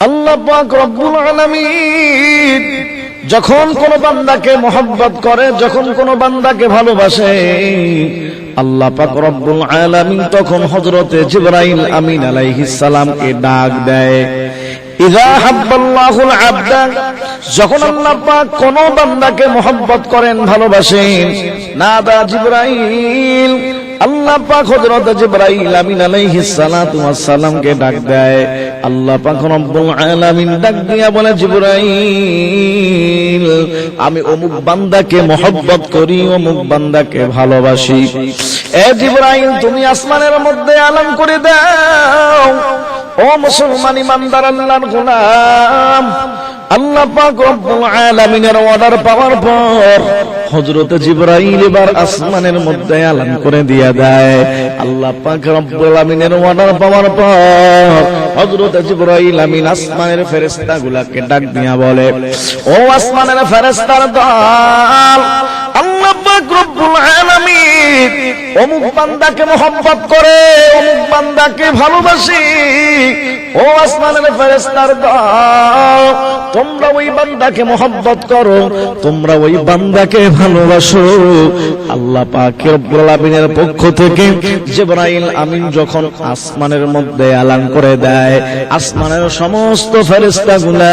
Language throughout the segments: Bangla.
আল্লাহ পাক রব্বুল আলামিন যখন কোন বান্দাকে মোহব্বত করে, যখন কোন বান্দাকে ভালোবাসে, আল্লাহ পাক রব্বুল আলামিন তখন হযরতে জিবরাইল আমিন আলাইহিস সালামকে ডাক দেয়। ইযা হাব্বাল্লাহুল আবদা, যখন আল্লাহ পাক কোন বান্দাকে মোহব্বত করেন, ভালোবাসেন, নাদা জিবরাইল আল্লাহ পাক হযরত জিবরাইল আমিন আলাইহিস সালাতু ওয়াস সালামকে ডাক দেয়। আল্লাহ পাক রব্বুল আলামিন ডাক দিয়া বলে, জিবরাইল, আমি অমুক বান্দাকে মোহব্বত করি, অমুক বান্দাকে ভালোবাসি। এ জিবরাইল, তুমি আসমানের মধ্যে আলাম করে দাও। ও মুসলমান ইমানদার, আল্লাহর গোলাম। আল্লাহ পাক রব্বুল আলামিনের অর্ডার পাওয়ার পর হযরত জিবরাইল এবার আসমানের মধ্যে এলান করে দিয়া দেয়। আল্লাহ পাক রব্বুল আলামিনের অর্ডার পাওয়ার পর হযরত জিবরাইল আমিন আসমানের ফেরেশতাগুলোকে ডাক দিয়া বলে, ও আসমানের ফেরেশতার দল আসমানের তোমরা ওই বান্দাকে ভালোবাসো। আল্লাহ পক্ষ থেকে জিবরাইল আমিন যখন আসমানের মধ্যে আলান করে দেয়, আসমানের সমস্ত ফেরেশতাগুলা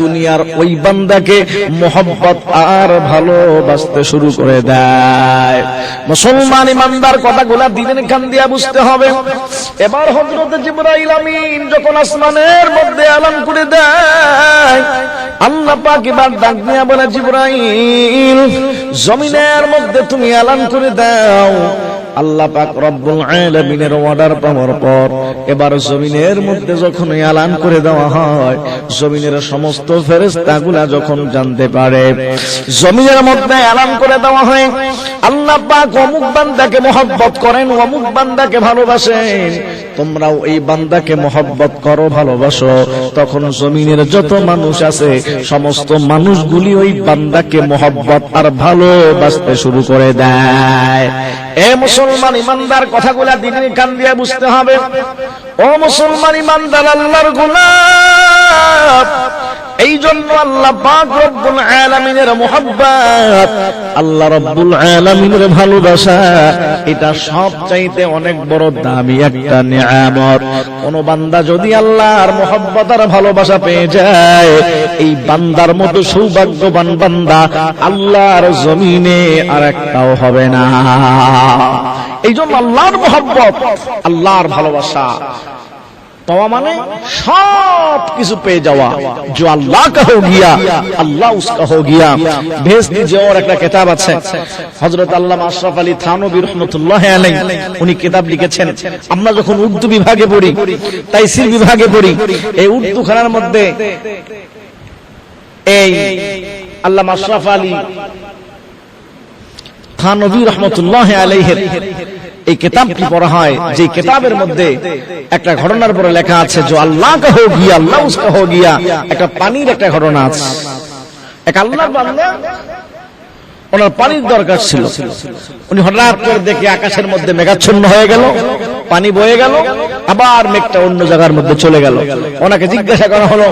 দুনিয়ার ওই বান্দাকে মোহাম্মত আর ভালোবাসতে শুরু করে দেয়। মুসলমান ইমানদার কথাগুলা দিনের খান দিয়া বুঝতে হবে। এবার হজরত জিবরাইল আমিন যখন আসমানের মধ্যে আলম করে দেয়, আল্লাহ পাক এবার ডাক দিয়া বলে, জিবরাইল, জমিনের মধ্যে তুমি আলান করে দাও। আল্লাহ পাক রব্বুল আলামিনের অর্ডার পাওয়ার পর এবার জমিনের মধ্যে যখন এলান করে দেওয়া হয়, জমিনের সমস্ত ফেরেশতাগুলা যখন জানতে পারে, জমিনের মধ্যে এলান করে দেওয়া হয়, আল্লাহ পাক অমুক বান্দাকে মহব্বত করেন, অমুক বান্দাকে ভালোবাসেন। তোমরাও এই বান্দাকে মহব্বত করো, ভালোবাসো। তখন জমিনের যত মানুষ আছে, সমস্ত মানুষগুলি ওই বান্দাকে মহব্বত আর ভালোবাসতে শুরু করে দেয়। এ মুসলমান ইমানদার কথাগুলা দিনের কান দিয়ে বুঝতে হবে। ও মুসলমান ইমানদার, আল্লাহর গোলাপ। এই জন্য আল্লাহ পাক রব্বুল আলামিনের মোহাব্বত, আল্লাহ রব্বুল আলামিনের ভালোবাসা এটা সব চাইতে অনেক বড় দামি একটা নিয়ামত। কোন বান্দা যদি আল্লাহর মোহাম্মত আর ভালোবাসা পেয়ে যায়, এই বান্দার মতো সৌভাগ্যবান বান্দা আল্লাহর জমিনে আর একটাও হবে না। এই জন্য আল্লাহর মোহাম্মত আল্লাহর ভালোবাসা। পাওয়া মানে সব কিছু পেয়ে যাওয়া जो अल्लाह का हो गया अल्लाह उसका हो गया ভেস্তি যে ওর একটা কিতাব আছে হযরত আল্লামা আশরাফ আলী থানবী রাহমাতুল্লাহ আলাইহি উনি কিতাব লিখেছেন আমরা যখন উর্দু বিভাগে পড়ি তাইসির বিভাগে পড়ি এই উর্দু খানার মধ্যে এই আল্লামা আশরাফ আলী থানবী রহমতুল্লাহ আলাইহের এই কিতাবটি পড়া হয়, যে কিতাবের মধ্যে একটা ঘটনার পরে লেখা আছে যে আল্লাহ কা হো গিয়া, আল্লাহ উসকা গিয়া, একটা পানির একটা ঘটনা আছে। এক আল্লাহর ওনার পানির দরকার ছিল। উনি হঠাৎ করে দেখে আকাশের মধ্যে মেঘাচ্ছন্ন হয়ে গেল, পানি বয়ে গেল, আবার মেঘটা অন্য জায়গার মধ্যে চলে গেল। ওনাকে জিজ্ঞাসা করা হলো,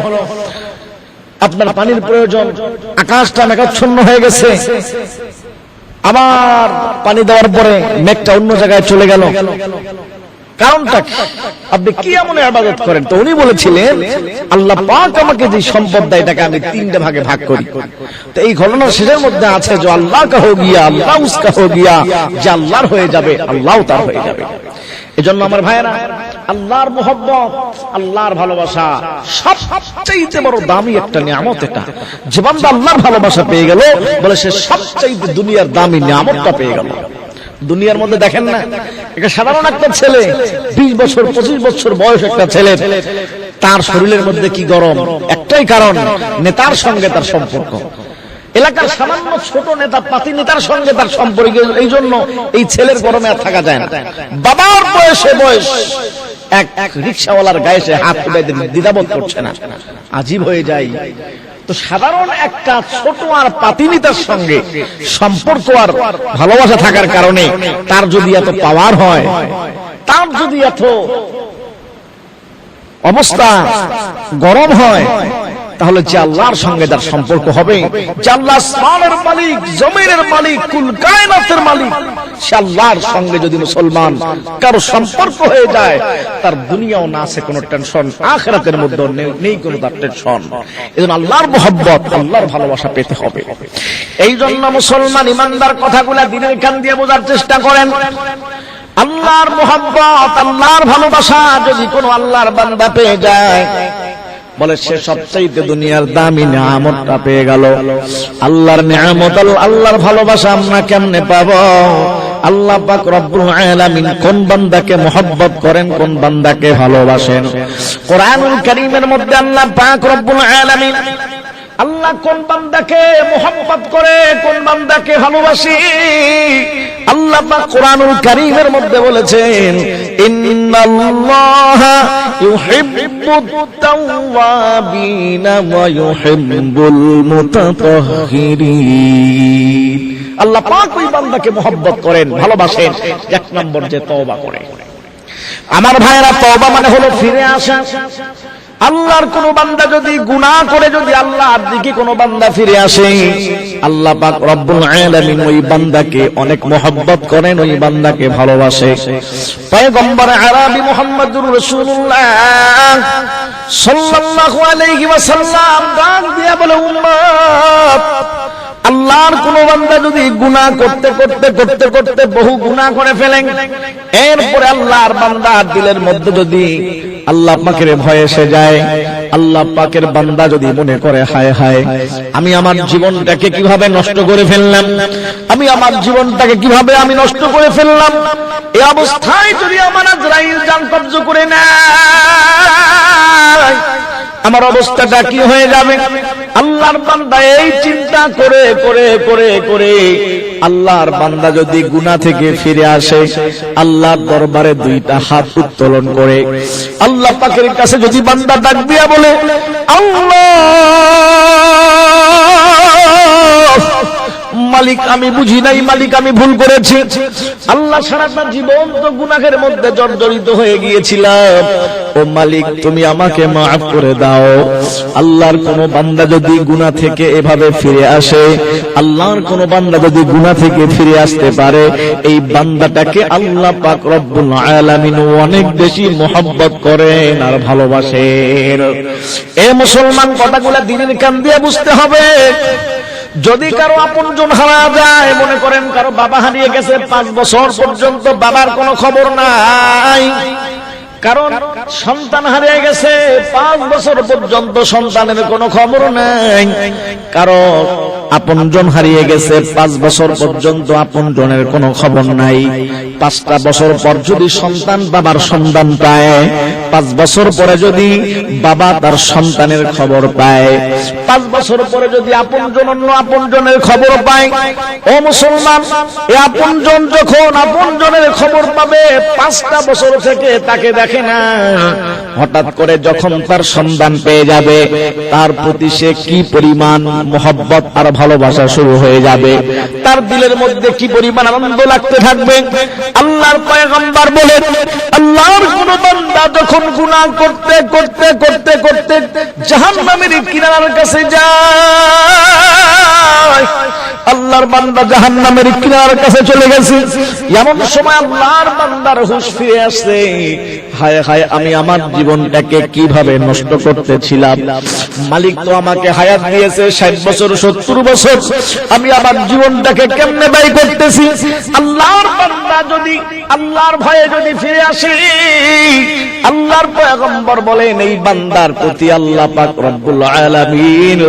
আপনার পানির প্রয়োজন, আকাশটা মেঘাচ্ছন্ন হয়ে গেছে আবার পানি দেওয়ার পরে মেঘটা অন্য জায়গায় চলে গেল। কারণটা? আপনি কি এমন আবাদত করেন? তো উনি বলেছিলেন, আল্লাহ পাক আমাকে যে সম্পদ দেয়, এটাকে আমি তিনটা ভাগে ভাগ করি। তো এই ঘটনা শেষের মধ্যে আছে যে আল্লাহ কাহ গিয়া, আল্লাহ উসকা হো গিয়া, যে আল্লাহর হয়ে যাবে আল্লাহ তার হয়ে যাবে। এজন্য আমার ভাইয়েরা, আল্লাহর মোহব্বত, আল্লাহর ভালোবাসা সবচাইতে বড় দামি একটা নিয়ামত এটা। যে বান্দা আল্লাহর ভালোবাসা পেয়ে গেল, বলে সে সবচাইতে দুনিয়ার দামি নিয়ামতটা পেয়ে গেল। দুনিয়ার মধ্যে দেখেন না, একটা সাধারণ একটা ছেলে, বিশ বছর, পঁচিশ বছর বয়স একটা ছেলে, তার শরীরের মধ্যে কি গরম? একটাই কারণ, নেতার সঙ্গে তার সম্পর্ক। এলাকার সামান্য ছোট নেতা, পাতি নেতার সঙ্গে তার সম্পর্ক, এই জন্য এই ছেলের গরমে আর থাকা যায় না। বাবার বয়সে বয়স, এক এক রিক্সাওয়ালার গায়ে সে হাত দ্বিধাবোধ করছে না। আজীব হয়ে যায়। তো সাধারণ একটা ছোট আর পাতিনিতার সঙ্গে সম্পর্ক আর ভালোবাসা থাকার কারণে তার যদি এত পাওয়ার হয়, তার যদি এত অবস্থা গরম হয় তাহলে যে আল্লাহর সঙ্গে যার সম্পর্ক হবে, যে আল্লাহ মালিক, জমিনের মালিক, কুল কায়নাতের মালিক, সে সঙ্গে যদি মুসলমান কারও সম্পর্ক হয়ে যায়, তার দুনিয়াও না আছে কোনো টেনশন আখেরাতের মধ্যে নেই- কোনো তার টেনশন এজন্য আল্লাহর মোহব্বত, আল্লাহর ভালোবাসা পেতে হবে। এই জন্য মুসলমান ইমানদার কথাগুলা দিনের কান দিয়ে বোঝার চেষ্টা করেন। আল্লাহর মোহাব্বত, আল্লাহর ভালোবাসা যদি কোনো আল্লাহর বান্দা পেয়ে যায় বলে, সে সবচাইতে দুনিয়ার দামি নিয়ামতটা পেয়ে গেল। আল্লাহর নিয়ামত আল- আল্লাহর ভালোবাসা আমরা কেমনে পাব? আল্লাহ পাক রব্বুল আলামিন কোন বান্দাকে মহব্বত করেন, কোন বান্দাকে ভালোবাসেন? কোরআন কারীমের মধ্যে আল্লাহ পাক রব্বুল আলামিন আল্লাহ কোন বান্দাকে মোহাম্মত করে, কোন বান্দাকে ভালোবাসি? আল্লাহ পাক কোরআনুল কারীমের মধ্যে বলেছেন আল্লাহ পাক ওই বান্দাকে মোহাব্বত করেন, ভালোবাসেন, এক নম্বর যে তওবা করে। আমার ভাইয়েরা, তওবা মানে হলো ফিরে আসা। আল্লাহর কোন বান্দা যদি গুনাহ করে, যদি আল্লাহর দিকে কোন বান্দা ফিরে আসে, আল্লাহ পাক রব্বুল আলামিন ওই বান্দাকে অনেক মোহাব্বত করেন, ওই বান্দাকে ভালোবাসে। পয়গম্বর আরবি মুহাম্মদুর রাসূলুল্লাহ সাল্লাল্লাহু আলাইহি ওয়াসাল্লাম দিয়া বলে, উম্মত, আল্লাহর কোন বান্দা যদি গুনাহ করতে করতে করতে করতে বহু গুনাহ করে ফেলেন, এরপরে আল্লাহর বান্দার দিলের মধ্যে যদি আল্লাহ পাকের ভয়ে এসে যায়। আল্লাহ পাকের বান্দা যদি মনে করে, হায় হায়, আমি আমার জীবনটাকে কীভাবে নষ্ট করে ফেললাম? আমি আমার জীবনটাকে কীভাবে আমি নষ্ট করে ফেললাম? এই অবস্থায় যদি আমার আজরাইল জান কব্জ করে নেয়, আমার অবস্থাটা কি হয়ে যাবে? আল্লাহর বান্দা এই চিন্তা করে করে করে করে আল্লাহর বান্দা যদি গুনা থেকে ফিরে আসে, আল্লাহর দরবারে দুইটা হাত উত্তোলন করে। আল্লাহ পাকের কাছে যদি বান্দা ডাক দিয়া বলে, আল্লাহ! মালিক আমি বুঝি নাই, মালিক আমি ভুল করেছি। আল্লাহ সারাটা জীবন তো গুনাহের মধ্যে জর্জরিত হয়ে গিয়েছিলাম। ও মালিক, তুমি আমাকে মাফ করে দাও। আল্লাহর কোন বান্দা যদি গুনাহ থেকে এভাবে ফিরে আসে, আল্লাহর কোন বান্দা যদি গুনাহ থেকে ফিরে আসতে পারে, এই বান্দাটাকে আল্লাহ পাক রব্বুল আলামিন অনেক বেশি মোহাব্বত করেন আর ভালোবাসেন। এ মুসলমান কথাগুলা দিনের কান দিয়ে বুঝতে হবে। যদি কারও আপনজন হারা যায়, মনে করেন কারও বাবা হারিয়ে গেছে, পাঁচ বছর পর্যন্ত বাবার কোনো খবর নাই। কারণ সন্তান হারিয়ে গেছে, পাঁচ বছর পর্যন্ত সন্তানের কোনো খবর নাই। কারও আপনজন হারিয়ে গেছে, পাঁচ বছর পর্যন্ত আপনজনের কোনো খবর নাই। পাঁচটা বছর পর যদি সন্তান বাবার সন্তান পায়, পাঁচ বছর পরে যদি বাবা তার সন্তানের খবর পায়, পাঁচ বছর পরে যদি আপনজন অন্য আপনজনের খবর পায়, ও মুসলমান, এ আপনজন যখন আপনজনের খবর পাবে, পাঁচটা বছর থেকে তাকে দেখে না। হঠাৎ করে যখন তার সন্ধান পেয়ে যাবে, তার প্রতি সে কি পরিমাণ মোহব্বত আর ভালোবাসা শুরু হয়ে যাবে। তার দিলের মধ্যে কি পরিমাণ আনন্দ লাগতে থাকবে? আল্লাহর পয়গম্বর বলেন, আল্লাহর কোন বান্দা যখন গুনাহ করতে করতে করতে করতে জাহান্নামের কিনারার কাছে যায়, আল্লাহর বান্দা জাহান্নামের কিনারার কাছে চলে গেছে। এমন সময় আল্লাহর বান্দার হুঁশ ফিরে আসছে হায় হায়, আমি আমার জীবনটাকে কীভাবে নষ্ট করতেছিলাম? মালিক তো আমাকে হায়াত দিয়েছে, ষাট বছর, সত্তর বছর আমি আমার জীবনটাকে কেমনে ব্যয় করতেছি? আল্লাহর বান্দা যদি আল্লাহর ভয়ে যদি ফিরে আসে, আল্লাহর পয়গম্বর বলেন, এই বান্দার প্রতি আল্লাহ পাক রব্বুল আলামিন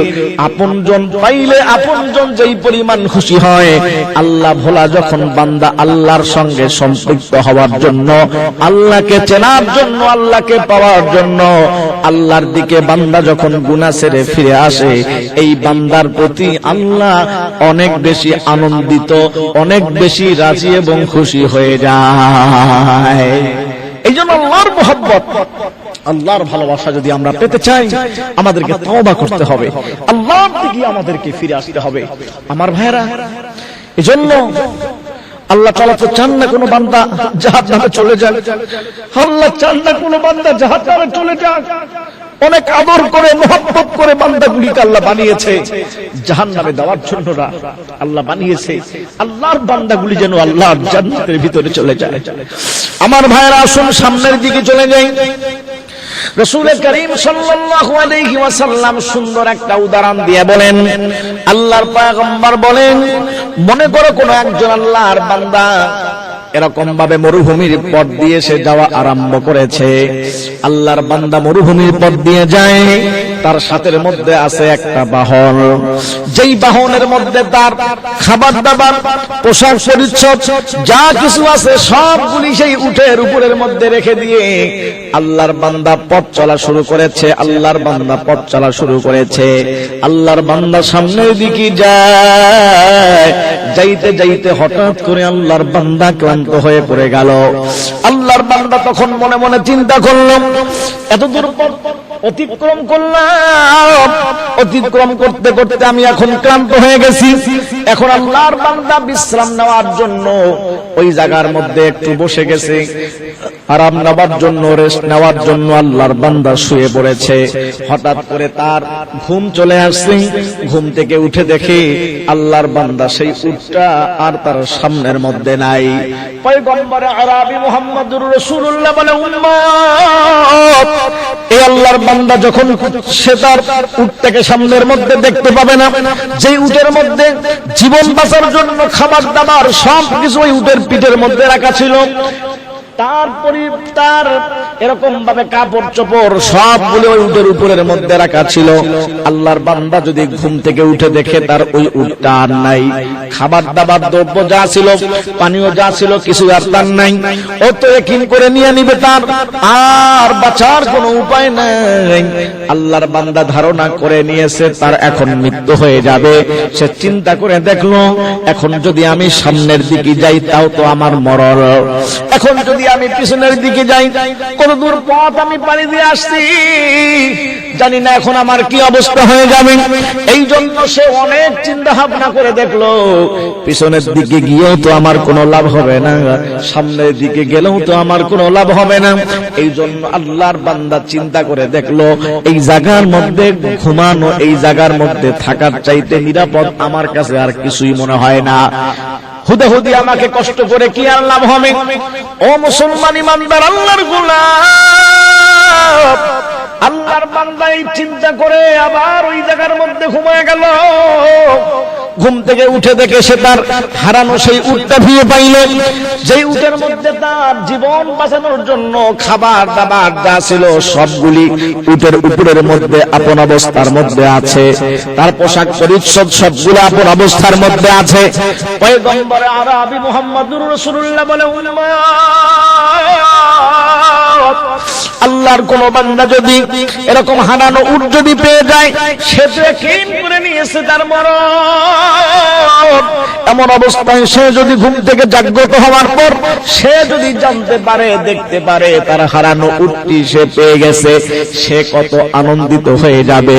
আপনজন পাইলে আপনজন যেই পরিমাণ খুশি হয়, আল্লাহ ভোলা যখন বান্দা আল্লাহর সঙ্গে সম্পৃক্ত হওয়ার জন্য, আল্লাহকে চেনার জন্য, আল্লাহকে পাওয়ার জন্য, আল্লাহর দিকে বান্দা যখন গুনাহ ছেড়ে ফিরে আসে, এই বান্দার প্রতি আল্লাহ অনেক বেশি আনন্দিত, অনেক বেশি রাজি এবং খুশি হয়ে যায়। এই জন্য আল্লাহর মোহাব্বত, আল্লাহর ভালোবাসা যদি আমরা পেতে চাই, আমাদেরকে করতে হবে। আল্লাহর দিকে আমাদেরকে ফিরে আসতে হবে। আমার ভাইরা আল্লাহ তালা তো চান না কোনো বান্দা জাহাজ নামে চলে আল্লাহ চান না কোনো বান্দা জাহাজ নামে চলে অনেক আদর করে মোহাম্মত করে বান্দাগুলিকে আল্লাহ বানিয়েছে জাহান নামে দেওয়ার জন্য আল্লাহ বানিয়েছে। আল্লাহর বান্দাগুলি যেন আল্লাহর জান্নাতের ভিতরে চলে যায়। আমার ভাইয়েরা, আসুন সামনের দিকে চলে যাই। সুন্দর একটা উদাহরণ দিয়ে বলেন, আল্লাহর পয়গম্বর বলেন, মনে করো কোন একজন আল্লাহর বান্দা এরকম ভাবে মরুভূমির পথ দিয়ে সে যাওয়া আরম্ভ করেছে। আল্লাহর বান্দা মরুভূমির পথ দিয়ে যায় তার সাথের মধ্যে আছে একটা বাহন। যেই বাহনের মধ্যে তার খাবার দাবার, পোশাক পরিচ্ছদ, যা কিছু আছে সবগুলি সেই উঠের উপরের মধ্যে রেখে দিয়ে আল্লাহর বান্দা পথ চলা শুরু করেছে, আল্লাহর বান্দা পথ চলা শুরু করেছে। আল্লাহর বান্দা সামনের দিকে যায়, যাইতে যাইতে হঠাৎ করে আল্লাহর বান্দা ক্লান্ত হয়ে পড়ে গেল। আল্লাহর বান্দা তখন মনে মনে চিন্তা করলাম এত দূর পথ অতিক্রম করলাম। অতিক্রম করতে করতে আমি এখন ক্লান্ত হয়ে গেছি। এখন আল্লাহর বান্দা বিশ্রাম নেওয়ার জন্য ওই জায়গার মধ্যে একটু বসে গেছে। আরাম নেওয়ার জন্য রেস্ট নেওয়ার জন্য আল্লাহর বান্দা শুয়ে পড়েছে। হঠাৎ করে তার ঘুম চলে আসছে। ঘুম থেকে উঠে দেখে আল্লাহর বান্দা সেই উটটা আর তার সামনের মধ্যে নাই। পয়গম্বরে আরবি মুহাম্মদুর রাসূলুল্লাহ বলে, উম্মত এই আল্লাহর বান্দা যখন সে তার উটটাকে সামনের মধ্যে দেখতে পাবে না যে উটের মধ্যে জীবন বাঁচার জন্য খাবার দাবার সব কিছু ওই উটের পিঠের মধ্যে রাখা ছিল আর বাঁচার কোনো উপায় নাই। আল্লাহর বান্দা ধারণা করে নিয়েছে, তার এখন মৃত্যু হয়ে যাবে। সে চিন্তা করে দেখল, এখন যদি আমি সামনের দিকে যাই, তাও তো আমার মরণ। এখন যদি আমি পিছনের দিকে যাই কত দূর পথ আমি পাড়ি দিয়ে আসছি, জানি না এখন আমার কি অবস্থা হয়ে যাবে। এই জন্য সে অনেক চিন্তা ভাবনা করে দেখল, পিছনের দিকে গিয়েও তো আমার কোনো লাভ হবে না, সামনের দিকে গেলেও তো আমার কোনো লাভ হবে না। এই জন্য আল্লাহর বান্দা চিন্তা করে দেখল, এই জায়গার মধ্যে ঘুমানো, এই জায়গার মধ্যে থাকার চাইতে নিরাপদ আমার কাছে আর কিছুই মনে হয় না। হুদে হুদি আমাকে কষ্ট করে কি আর লাভ হবে? ও মুসলমান ইমানদার আল্লাহর গোলাম আল্লাহর বান্দা এই চিন্তা করে আবার ওই জায়গার মধ্যে ঘুমায় গেল। ঘুম থেকে উঠে দেখে সে তার হারানো সেই উটটা ফিরে পাইল। যেই উটের মধ্যে তার জীবন বাঁচানোর জন্য খাবার, দাবার যা ছিল সবগুলি উটের উপরের মধ্যে আপন অবস্থার মধ্যে আছে। তার পোশাক পরিচ্ছদ সবগুলো আপন অবস্থার মধ্যে আছে। পয়গম্বরে আরবি মুহাম্মদুর রাসূলুল্লাহ বলে উম্মাত আল্লাহর কোন বান্দা যদি এরকম হারানো উট যদি পেয়ে যায়, সে করে নিয়েছে তার মরণ। এমন অবস্থায় সে যদি ঘুম থেকে জাগ্রত হওয়ার পর, সে যদি জানতে পারে, দেখতে পারে তার হারানো উটটি সে পেয়ে গেছে, সে কত আনন্দিত হয়ে যাবে।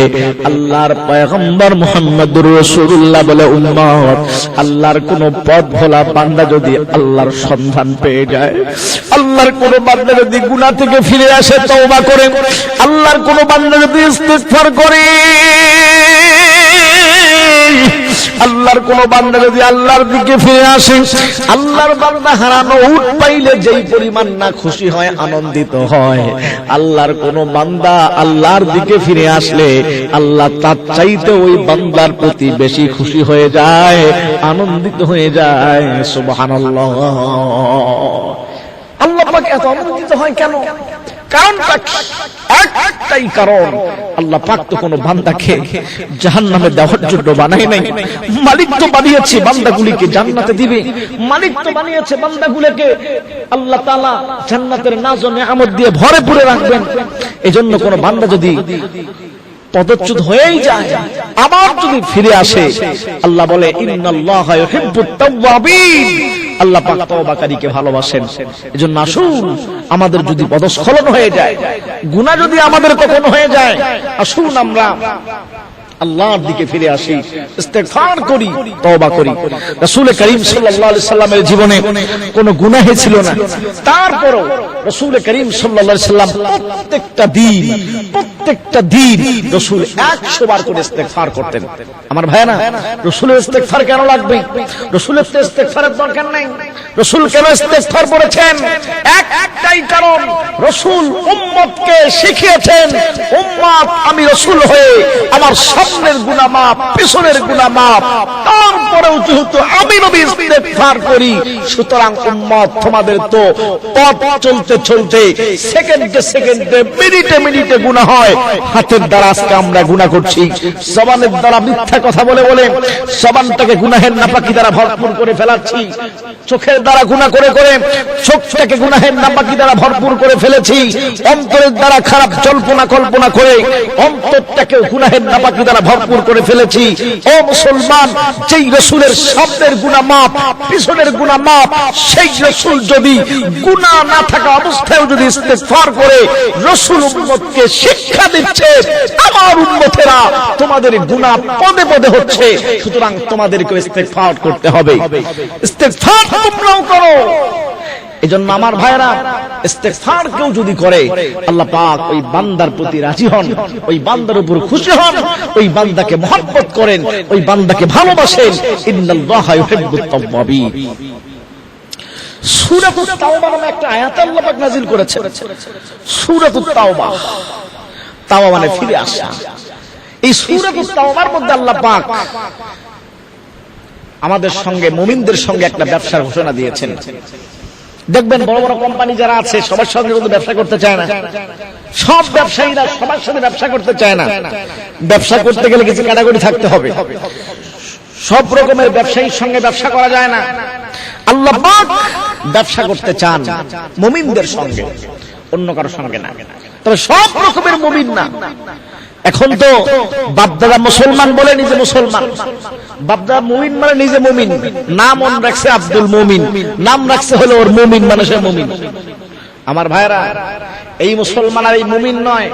আল্লাহর পয়গম্বর মুহাম্মদুর রাসূলুল্লাহ বলে, উম্মত, আল্লাহর কোন পথ ভোলা বান্দা যদি আল্লাহর সন্ধান পেয়ে যায়, আল্লাহর কোন বান্দা যদি গুনাহ থেকে ফিরে আসে তওবা করে। আল্লাহর কোন বান্দা যদি ইস্তিগফার করে, আল্লাহর কোন বান্দা যদি আল্লাহর দিকে ফিরে আসে, আল্লাহর বান্দা হারানো উট পাইলে যেই পরিমাণ না খুশি হয়, আনন্দিত হয়। আল্লাহর কোন বান্দা আল্লাহর দিকে ফিরে আসলে, আল্লাহ তার চাইতে ওই বান্দার প্রতি বেশি খুশি হয়ে যায়, আনন্দিত হয়ে যায়। সুবহানাল্লাহ। পাক এত হয় কেন? জন্য মালিক তো বানিয়েছে জান্নাতে দিবে। মালিক তো বানিয়েছে আল্লাহ জান্নাতের দিয়ে ভরে পুরে রাখবেন। এজন্য কোন বান্দা যদি পদচ্যুত হয়েই যায়, আবার যদি ফিরে আসে, আল্লাহ বলে, ইন্নাল্লাহা আল্লাহ পাক তওবাকারীকে ভালোবাসেন। এজন্য আসুন, আমাদের যদি পদস্খলন হয়ে যায়, গুনাহ যদি আমাদের কখনো হয়ে যায়, আসুন আমরা আল্লাহর দিকে ফিরে আসি, ইস্তেগফার করি, তওবা করি। রাসূল করিম সাল্লাল্লাহু আলাইহি সাল্লামের জীবনে কোনো গুনাহে ছিল না। তারপরও রাসূল করিম সাল্লাল্লাহু আলাইহি সাল্লাম প্রত্যেকটা দিন প্রত্যেকটা দিন রাসূল 100 বার করে ইস্তেগফার করতেন। আমার ভাইরা রাসূলের ইস্তেগফার কেন লাগবে? রাসূলের তো ইস্তেগফারের দরকার নাই। রাসূল কেন ইস্তেগফার করেছেন? এক একটাই কারণ, রাসূল উম্মতকে শিখিয়েছেন, উম্মত আমি রাসূল হয়ে আমার সামনের গুনাহ মাপ পিছনের গুনাহ মাপ তারপরেও যেহেতু আমি নবী ইস্তেগফার করি, সুতরাং উম্মত তোমাদের তো পথ চলতে চলতে সেকেন্ডে সেকেন্ডে, মিনিটে মিনিটে গুনাহ হয়। হাতের দ্বারা আজকে আমরা গুনাহ করছি। জবানের দ্বারা মিথ্যা কথা বলে বলে জবানটাকে গুনাহের নাপাকি দ্বারা ভরপুর করে ফেলাচ্ছি। চোখের দ্বারা গুনাহ করে করে চোখটাকে গুনাহের নাপাকি দ্বারা ভরপুর করে ফেলেছি। অন্তরের দ্বারা খারাপ জল্পনা কল্পনা করে অন্তরটাকে গুনাহের নাপাকি দ্বারা ভরপুর করে ফেলেছি। ও মুসলমান, যেই রসুলের শব্দের গুনাহ মাপ পিছনের গুনাহ মাপ সেই রসুল যদি গুনাহ না থাকা অবস্থায় যদি ইস্তেগফার করে, রসুল উম্মতকে শিক্ষা দিচ্ছে, আমার উম্মতেরা তোমাদের গুনাহ পদে পদে হচ্ছে, সুতরাং তোমাদেরকে ইস্তেগফার করতে হবে। ইস্তেগফার তোমরাও করো। এজন্য আমার ভাইরা ইস্তেগফার কেউ যদি করে, আল্লাহ পাক ওই বান্দার প্রতি রাজি হন, ওই বান্দার উপর খুশি হন, ওই বান্দাকে মহব্বত করেন, ওই বান্দাকে ভালোবাসেন। ইউহিব্বুত সূরাতুত তাওবা নামে একটা আয়াত আল্লাহ পাক নাযিল করেছেন। সূরাতুত তাওবা। তাওবা মানে ফিরে আসা। এই সূরাতুত তাওবার মধ্যে আল্লাহ পাক আমাদের সঙ্গে, মুমিনদের সঙ্গে একটা ব্যবসার ঘোষণা দিয়েছেন। দেখবেন বড় বড় কোম্পানি যারা আছে, সবার সঙ্গে কিন্তু ব্যবসা করতে চায় না। সব ব্যবসায়ীরা সবার সাথে ব্যবসা করতে চায় না। ব্যবসা করতে গেলে কিছু ক্যাটাগরি থাকতে হবে। সব রকমের ব্যবসায়ীর সঙ্গে ব্যবসা করা যায় না। আল্লাহ ব্যবসা করতে চান মুমিনদের সঙ্গে, অন্য কারোর সঙ্গে না। তবে সব রকমের মুমিন না। এখন তো বাপদাদা মুসলমান বলে নিজে মুসলমান। বাপদাদা মুমিন মানে নিজে মুমিন। নাম ওন রাখছে আব্দুল মুমিন। নাম রাখছে হলো ওর মুমিন মানে সে মুমিন। আমার ভাইরা এই মুসলমান আর এই মুমিন নয়।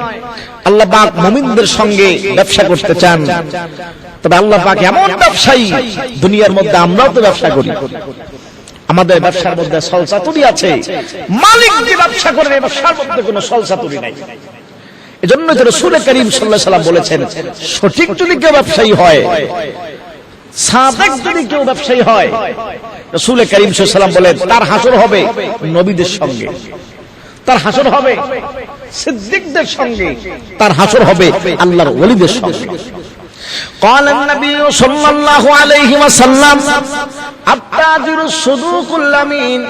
আল্লাহ পাক মুমিনদের সঙ্গে ব্যবসা করতে চান। তবে আল্লাহ পাক এমন ব্যবসায়ী দুনিয়ার মধ্যে আমরাও তো ব্যবসা করি। আমাদের ব্যবসার মধ্যে সলসাতুরি আছে। মালিক যে ব্যবসা করে ব্যবসার মধ্যে কোনো সলসাতুরি নাই। এজন্য যে রসুল করিম সাল্লাহ সাল্লাম বলেছেন সঠিক যদি কেউ ব্যবসায়ী হয় সাদেক যদি কেউ ব্যবসায়ী হয় রসুল করিম সাল্লাম বলেন তার হাসর হবে নবীদের সঙ্গে তার হাসর হবে সিদ্দিকদের সঙ্গে তার হাসর হবে আল্লাহর ওলিদের সঙ্গে قال النبي صلى الله عليه وسلم التاجر الصدوق الأمين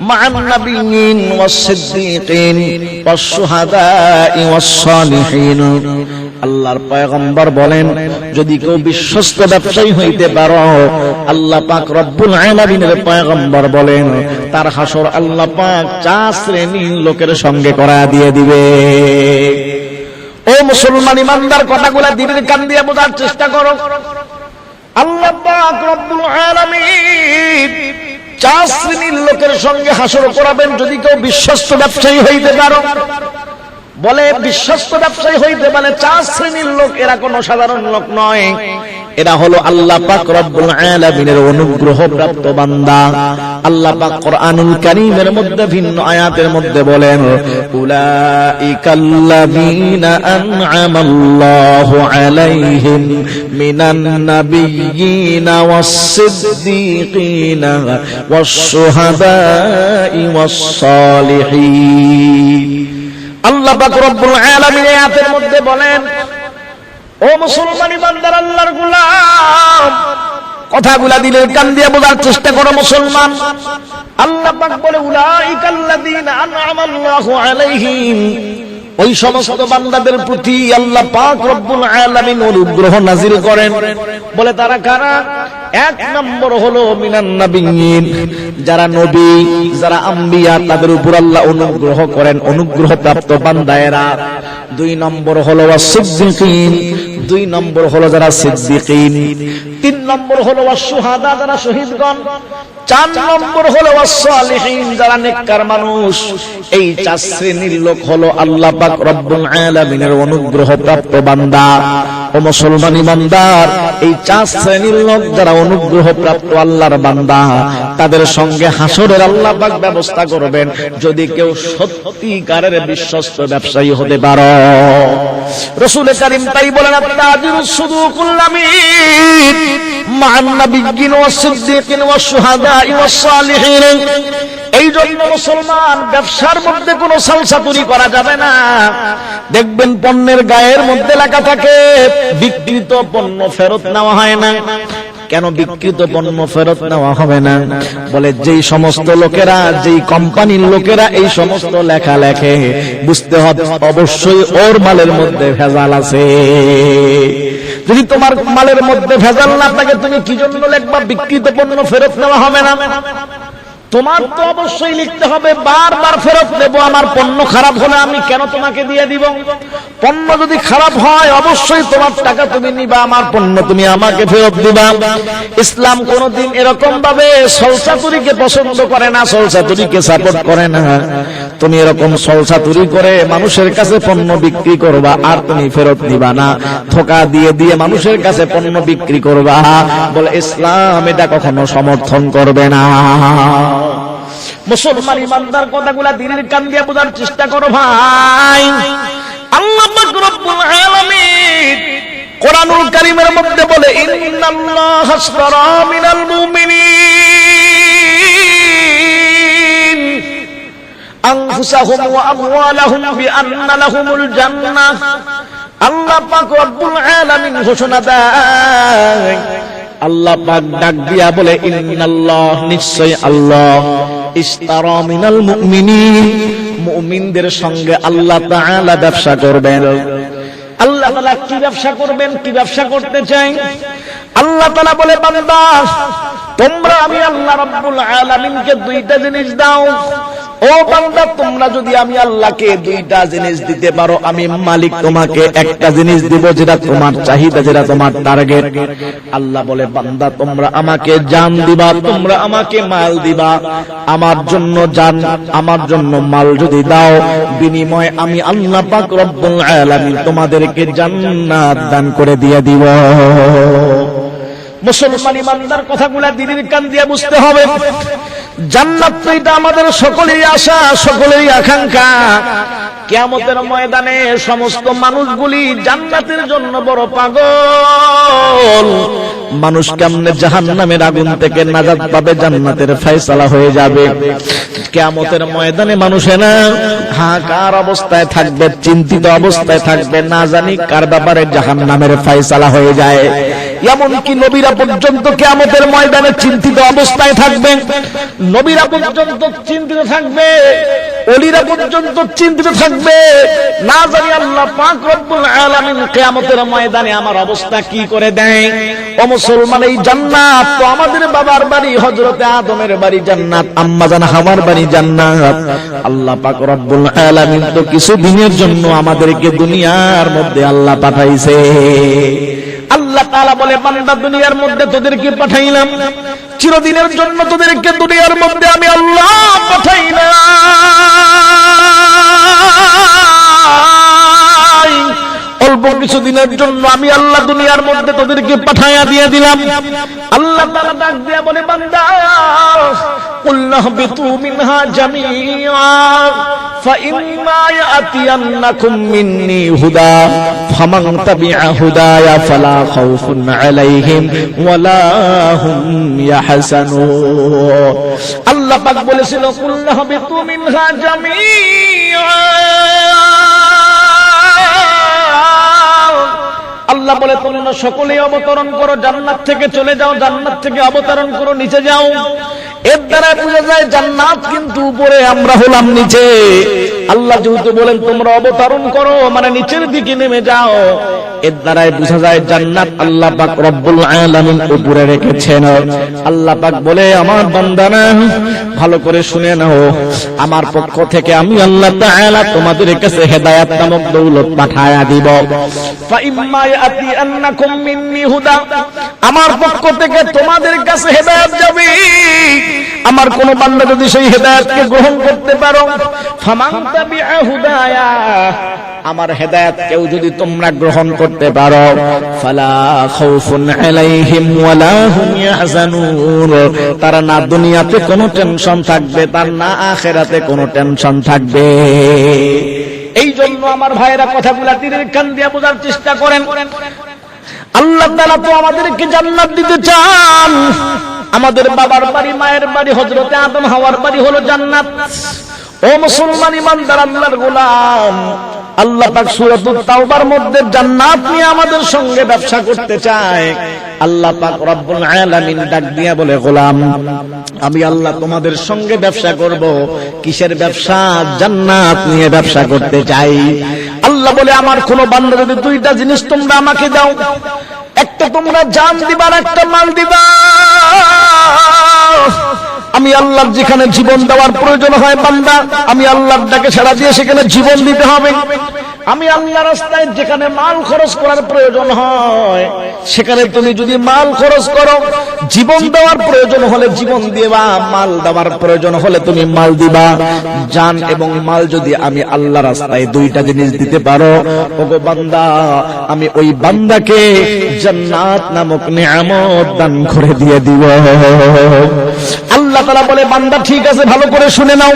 مع النبيين والصديقين والشهداء والصالحين আল্লাহর পয়গম্বর বলেন যদি কেউ বিশ্বস্ত ব্যবসায়ী হইতে পারো আল্লাহ পাক রব্বুল আলামিনের পয়গম্বর বলেন তার হাসর আল্লাহ পাক চার শ্রেণীর লোকের সঙ্গে করা দিয়ে দিবে ও মুসলমান ইমানদার কথাগুলা দিনের কান দিয়ে বোঝার চেষ্টা করো আল্লাহ পাক রব্বুল আলামিন চার শ্রেণির লোকের সঙ্গে হাসর করাবেন যদি কেউ বিশ্বস্ত ব্যবসায়ী হইতে পারো। বলে, বিশ্বস্ত ব্যবসায়ী হইতে পারে চার শ্রেণির লোক, এরা কোন সাধারণ লোক নয়। এরা হলো আল্লাহ পাক রব্বুল আলামিনের অনুগ্রহ প্রাপ্ত বান্দা। আল্লাহ পাক কোরআনুল কারীমের মধ্যে ভিন্ন আয়াতের মধ্যে বলেন, উলাইকাল্লাযীনা আন'আমাল্লাহু আলাইহিম মিনান নাবিয়্যিনা ওয়াস-সিদ্দীকিনা ওয়াস-শুহাদা'i ওয়াস-সালিহিন। আল্লাহ পাক রব্বুল আলামিন আয়াতের মধ্যে বলেন ও মুসলমানি বান্দার আল্লাহর গোলাম। কথাগুলা দিলে কান দিয়ে বোঝার চেষ্টা করো মুসলমান। আল্লাহ পাক বলে, উলাইকাল্লাযীনা আন'আমাল্লাহু আলাইহিম। ওই সমস্ত বান্দাদের প্রতি আল্লাহ পাক রব্বুল আলামিন অনুগ্রহ নাজিল করেন। বলে তারা কারা? এক নম্বর হলো মিনান নাবিয়িন যারা নবী, যারা আম্বিয়া, তাদের উপর আল্লাহ অনুগ্রহ করেন অনুগ্রহ প্রাপ্ত বান্দায়েরা দুই নম্বর হলো সিদ্দিকিন, দুই নম্বর হলো যারা সিদ্দিকিন। তিন নম্বর হলো সুহাদা, যারা শহীদগণ। চার নম্বর হলো যারা নেককার মানুষ। এই চার শ্রেণির লোক হলো আল্লাহ রব্বুল আলামিনের অনুগ্রহ প্রাপ্ত বান্দা। ও মুসলমান ইমানদার, এই চার শ্রেণির লোক যারা অনুগ্রহ প্রাপ্ত আল্লাহর বান্দা, তাদের সঙ্গে হাসরের আল্লাহ পাক ব্যবস্থা করবেন। যদি কেউ সত্যিকারের বিশ্বস্ত ব্যবসায়ী হতে পারো। রসুল করিম তাই বলেন তাজিরুস সুদুকুল আমিন, মা'আন নাবিয়্যিন এই জন্য মুসলমান ব্যবসার মধ্যে কোনো সালসাতুরি করা যাবে না। দেখবেন পণ্যের গায়ের মধ্যে লেখা থাকে বিকৃত পণ্য ফেরত নেওয়া হয় না। কেন বিকৃত পণ্য ফেরত নেওয়া হবে না? বলে যেই সমস্ত লোকেরা, যেই কোম্পানির লোকেরা এই সমস্ত লেখা লেখে, বুঝতে হবে অবশ্যই ওর মালের মধ্যে ভেজাল আছে। যদি তোমার মালের মধ্যে ভেজাল না থাকে, তুমি কি জন্য লিখবা বিকৃত পণ্য ফেরত নেওয়া হবে না? তোমার তো অবশ্যই লিখতে হবে, বারবার ফেরত দেব, আমার পণ্য খারাপ হলে আমি কেন তোমাকে দিয়ে দিব? পণ্য যদি খারাপ হয়, অবশ্যই তোমার টাকা তুমি নিবা, আমার পণ্য তুমি আমাকে ফেরত দিবা। ইসলাম কোনদিন এরকম ভাবে সলসাতুরিকে পছন্দ করে না সলসাতুরিকে সাপোর্ট করে না। তুমি এরকম সলসাতুরি করে মানুষের কাছে পণ্য বিক্রি করবা, আর তুমি ফেরত দিবা না। ধোকা দিয়ে দিয়ে মানুষের কাছে পণ্য বিক্রি করবা। বলে, ইসলাম এটা কখনো সমর্থন করবে না। মুসলমান ইমানদার কথাগুলা দিনের কান দিয়ে বোঝার চেষ্টা করো ভাই। আল্লাহ রব্বুল আলামিন কোরআনুল কারীমের মধ্যে বলে, ইন্নাল্লাহ হাসরা মিনাল মুমিনিন। আনফুসাহুম ওয়া আমওয়ালাহুম বিআন্না লাহুমুল জান্নাহ। আল্লাহ পাক রব্বুল আলামিন ঘোষণা দেয়, আল্লাহ পাক ডাক দিয়া বলে, ইন্নাল্লাহ, নিশ্চয় আল্লাহ। মুমিনদের সঙ্গে আল্লাহ তাআলা ব্যবসা করবেন। আল্লাহ তাআলা কি ব্যবসা করবেন, কি ব্যবসা করতে চাই? আল্লাহ তাআলা বলে, বান্দা, তোমরা আমি আল্লাহ রাব্বুল আলামিনকে দুইটা জিনিস দাও। ও বান্দা, তোমরা যদি আমি আল্লাহকে দুইটা জিনিস দিতে পারো, আমি মালিক তোমাকে একটা জিনিস দিব যেটা তোমার চাহিদা, যেটা তোমার টার্গেট আল্লাহ বলে, বান্দা, তোমরা আমাকে জান দিবা, তোমরা আমাকে মাল দিবা। আমার জন্য জান, আমার জন্য মাল যদি দাও, বিনিময় আমি আল্লাহ পাক রব্বুল আলামিন তোমাদেরকে জান্নাত দান করে দিয়ে দিব। মুসলমান ইমানদার কথাগুলা দিনের কান দিয়ে বুঝতে হবে। জান্নাত তো এটা আমাদের সকলেরই আশা, সকলেরই আকাঙ্ক্ষা। কিয়ামতের ময়দানে সমস্ত মানুষগুলি জান্নাতের জন্য বড় পাগল। মানুষ কেমনে জাহান্নামের আগুন থেকে নাজাত পাবে, জান্নাতের ফয়সালা হয়ে যাবে। কিয়ামতের ময়দানে মানুষেরা হাহাকার অবস্থায় থাকবে, চিন্তিত অবস্থায় থাকবে, না জানি কার ব্যাপারে জাহান্নামের ফয়সালা হয়ে যায়। এমনকি নবীরা পর্যন্ত কেয়ামতের ময়দানে চিন্তিত অবস্থায় থাকবে। নবীরা পর্যন্ত চিন্তিত থাকবে। অলিরা পর্যন্ত চিন্তিত থাকবে। না জানি আল্লাহ পাক রব্বুল আলামিন কিয়ামতের ময়দানে আমার অবস্থা কি করে দেয়। ও মুসলমান, এই জান্নাত তো আমাদের বাবার বাড়ি, হযরতে আদমের বাড়ি জান্নাত, আম্মা জান আমার বাড়ি জান্নাত। আল্লাহ পাক রব্বুল আলামিন তো কিছু দিনের জন্য আমাদেরকে দুনিয়ার মধ্যে আল্লাহ পাঠাইছে। আল্লাহ তাআলা বলে, বান্দা দুনিয়ার মধ্যে তোদেরকে পাঠাইলাম, চিরদিনের জন্য তোদেরকে দুনিয়ার মধ্যে আমি আল্লাহ পাঠাই অল্প কিছুদিনের জন্য আমি আল্লাহ দুনিয়ার মধ্যে তোদেরকে পাঠাইয়া দিয়ে দিলাম আল্লাহ তাআলা ডাক দিয়া বলে বান্দা কুল্লাহ বিতু মিনহা জামিআ فإما يأتينكم مني هدى فمن تبع هدايا فلا خوف عليهم ولا هم يحزنون আল্লাহ পাক বলেছিল কুল্লাহ বিতু মিনহা জামিআ আল্লাহ বলে, তোমরা সকলেই অবতরণ করো, জান্নাত থেকে চলে যাও, জান্নাত থেকে অবতরণ করো, নিচে যাও। এর দ্বারা বোঝা যায়, জান্নাত কিন্তু উপরে, আমরা হলাম নিচে। আল্লাহ যেহেতু বলেন, তোমরা অবতরণ করো মানে নিচের দিকে নেমে যাও। এর দ্বারাই বোঝা যায় জান্নাত আল্লাহ পাক রব্বুল আলামিন উপরে রেখেছেন। আল্লাহ পাক বলে, আমার বান্দা না ভালো করে শুনে নাও। আমার পক্ষ থেকে আমি আল্লাহ তাআলা তোমাদের কাছে হেদায়েত নামক দৌলত পাঠায়া দিব। ফাইম্মা ইয়াতিয়ান্নাকুম মিন্নি হুদা। আমার পক্ষ থেকে তোমাদের কাছে হেদায়েত যাবে। আমার কোন বান্দা যদি সেই হেদায়েতকে গ্রহণ করতে পারো, ফামান তাবিআ হুদায়া আমার হেদায়েত কেউ যদি তোমরা গ্রহণ করতে পারো, ফালা তারা না দুনিয়াতে কোনো টেনশন থাকবে, তার না আখেরাতে কোনো টেনশন থাকবে। এই জন্য আমার ভাইয়েরা কথাগুলা তীরের কান দিয়ে বোঝার চেষ্টা করেন। আল্লাহ তাআলা তো আমাদেরকে জান্নাত দিতে চান। আমাদের বাবার বাড়ি, মায়ের বাড়ি হজরতে আদম হাওয়ার বাড়ি হলো জান্নাত। ও মুসলমান ইমানদার আল্লাহর গোলাম। আল্লাহ পাক সূরাতুত তাওবার মধ্যে জান্নাত নিয়ে আমাদের সঙ্গে ব্যবসা করতে চায়। আল্লাহ পাক রব্বুল আলামিন ডাক দিয়া বলে, গোলাম, আমি আল্লাহ তোমাদের সঙ্গে ব্যবসা করব, কিসের ব্যবসা? জান্নাত নিয়ে ব্যবসা করতে চাই। আল্লাহ বলে, আমার কোন বান্দা যদি দুইটা জিনিস তোমরা আমাকে দাও, একটা তোমরা জান দিবা আর একটা মাল দিবা। আমি আল্লাহর যেখানে জীবন দেওয়ার প্রয়োজন হয় বান্দা, আমি আল্লাহর ডাকে ছাড়া দিয়ে সেখানে জীবন দিতে হবে। আমি আল্লাহ রাস্তায় যেখানে মাল খরচ করার প্রয়োজন হয়, সেখানে তুমি যদি মাল খরচ করো, জীবন দেওয়ার প্রয়োজন হলে জীবন দিবা, মাল দেওয়ার প্রয়োজন হলে তুমি মাল দিবা। জান এবং মাল যদি আমি আল্লাহ রাস্তায় দুইটা জিনিস দিতে পারো, ওগো বান্দা, আমি ওই বান্দাকে জান্নাত নামক নিয়ামত দান করে দিয়ে দিব। আল্লাহ তারা বলে, বান্দা, ঠিক আছে, ভালো করে শুনে নাও।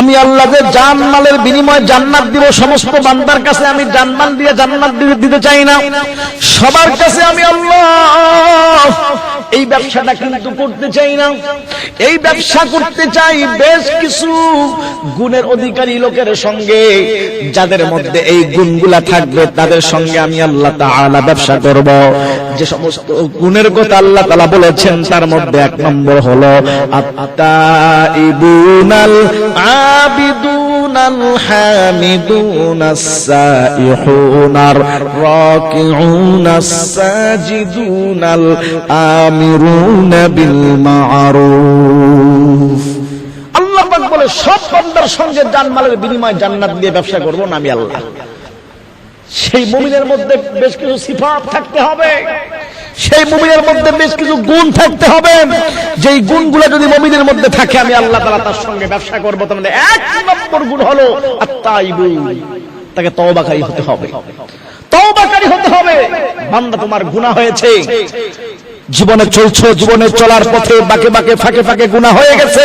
আমি আল্লাহ যে জান মালের বিনিময়ে জান্নাত দিব, সমস্ত বান্দার কাছে আমি জান্নাত দিয়ে জান্নাত দিতে চাই না। সবার কাছে আমি আল্লাহ এই ব্যবসাটা কিন্তু করতে চাই না। এই ব্যবসা করতে চাই বেশ কিছু গুণের অধিকারী লোকের সঙ্গে। যাদের মধ্যে এই গুণগুলা থাকবে, তাদের সঙ্গে আমি আল্লাহ তাআলা ব্যবসা করব। যে সমস্ত গুণের কথা আল্লাহ তাআলা বলেছেন, তার মধ্যে এক নম্বর হলো, আত্তাইবুনাল আবিদুনাল হামিদুনাস সাইহুনার রাকিউনাস সাজিদুনাল আমিরুনা বিল মারুফ আল্লাহ পাক বলে, সব বান্দার সঙ্গে জানমালের বিনিময়ে জান্নাত দিয়ে ব্যবসা করব না আমি আল্লাহ। সেই মুমিনের মধ্যে বেশ কিছু সিফাত থাকতে হবে। সেই মুমিনের মধ্যে বেশ কিছু গুণ থাকতে হবে। যেই গুণগুলো যদি মুমিনের মধ্যে থাকে, আমি আল্লাহ তাআলা তার সঙ্গে ব্যবসা করব, তার মানে এক নম্বর গুণ হলো আত্তাইবু তাকে তওবাকারী হতে হবে। তওবাকারী হতে হবে। বান্দা তোমার গুনাহ হয়েছে। জীবনে চলছো, জীবনে চলার পথে বাকে বাকে, ফাঁকে ফাঁকে গুনাহ হয়ে গেছে।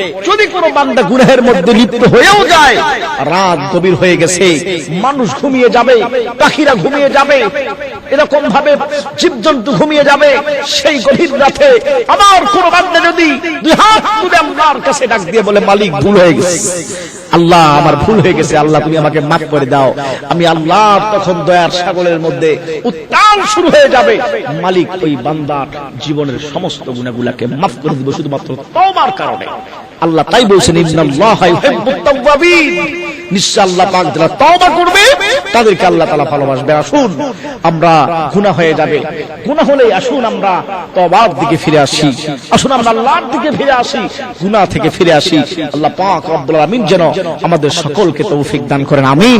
যদি কোন বান্দা গুনাহের মধ্যে লিপ্ত হয়েও যায়, রাত গভীর হয়ে গেছে, মানুষ ঘুমিয়ে যাবে, পাখিরা ঘুমিয়ে যাবে, এরকম ভাবে জীবজন্তু ঘুমিয়ে যাবে, সেই গভীর রাতে আমার কোন বান্দা যদি দুই হাত তুলে আল্লাহর কাছে ডাক দিয়ে বলে, মালিক, ভুল হয়ে গেছে। আল্লাহ, আমার ভুল হয়ে গেছে, আল্লাহ, তুমি আমাকে মাফ করে দাও। আমি আল্লাহ তখন দয়ার সাগরের মধ্যে উত্তাল শুরু হয়ে যাবে। মালিক, ওই বান্দার জীবনের সমস্ত গুণাগুলাকে মাফ করে দিব শুধুমাত্র তওবার কারণে। আল্লাহ তাই বলছেন তাদেরকে আল্লাহ তাআলা আসুন, আমরা হয়ে যাবে। আসুন আমরা দিকে ফিরে আসি। আসুন আমরা দিকে ফিরে আসি থেকে ফিরে আসি। আল্লাহ পাক যেন আমাদের সকলকে তৌফিক দান করেন। আমিন।